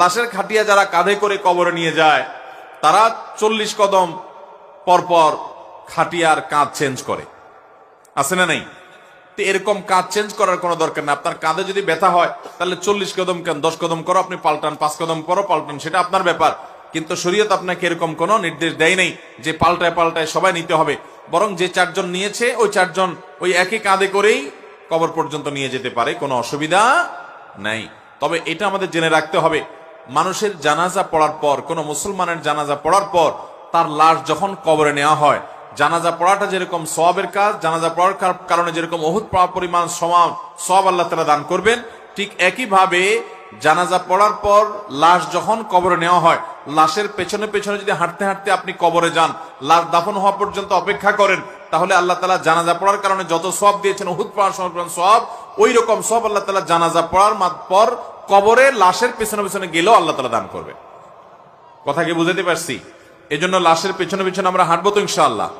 লাশের খাটিয়া যারা কাঁধে করে কবরে নিয়ে যায়, তারা চল্লিশ কদম পরপর খাটিয়ার কাঁধ চেঞ্জ করে। আছে না নেই? তো এরকম কাঁধ চেঞ্জ করার কোনো দরকার না আপনার কাঁধে যদি ব্যথা হয়, তাহলে চল্লিশ কদম কেন, দশ কদম করো, আপনি পাল্টান, পাঁচ কদম করো, পাল্টান, সেটা আপনার ব্যাপার। কিন্তু শরীয়ত আপনাকে এরকম কোনো নির্দেশ দেয় নেই যে পাল্টায় পাল্টায় সবাই নিতে হবে। বরং যে চারজন নিয়েছে, ওই চারজন ওই একই কাঁধে করেই কবর পর্যন্ত নিয়ে যেতে পারে, কোনো অসুবিধা নাই। তবে এটা আমাদের জেনে রাখতে হবে মানুষের জানাজা পড়ার পর, কোন মুসলমানের জানাজা পড়ার পর, তার লাশ যখন কবরে নেওয়া হয়, জানাজা পড়াটা যেরকম সবের কাজ, জানাজা পড়ার কারণে যেরকম অহুত পড়া পরিমাণ সমান সব আল্লাহ তালা দান করবেন, ঠিক একইভাবে জানাজা পড়ার পর লাশ যখন কবরে নেওয়া হয়, লাশের পেছনে পেছনে যদি হাঁটতে হাঁটতে আপনি কবরে যান, লাশ দাফন হওয়া পর্যন্ত অপেক্ষা করেন, তাহলে আল্লাহ তালা জানাজা পড়ার কারণে যত সব দিয়েছেন অহুত সময় সব ওই রকম সব আল্লাহ তালা জানাজা পড়ার পর কবরে লাশের পেছনে পেছনে গেলেও আল্লাহ তালা দান করবে। কথা কি বুঝাতে পারছি? এজন্য লাশের পেছনে পেছনে আমরা হাঁটবো তো ইনশাআল্লাহ।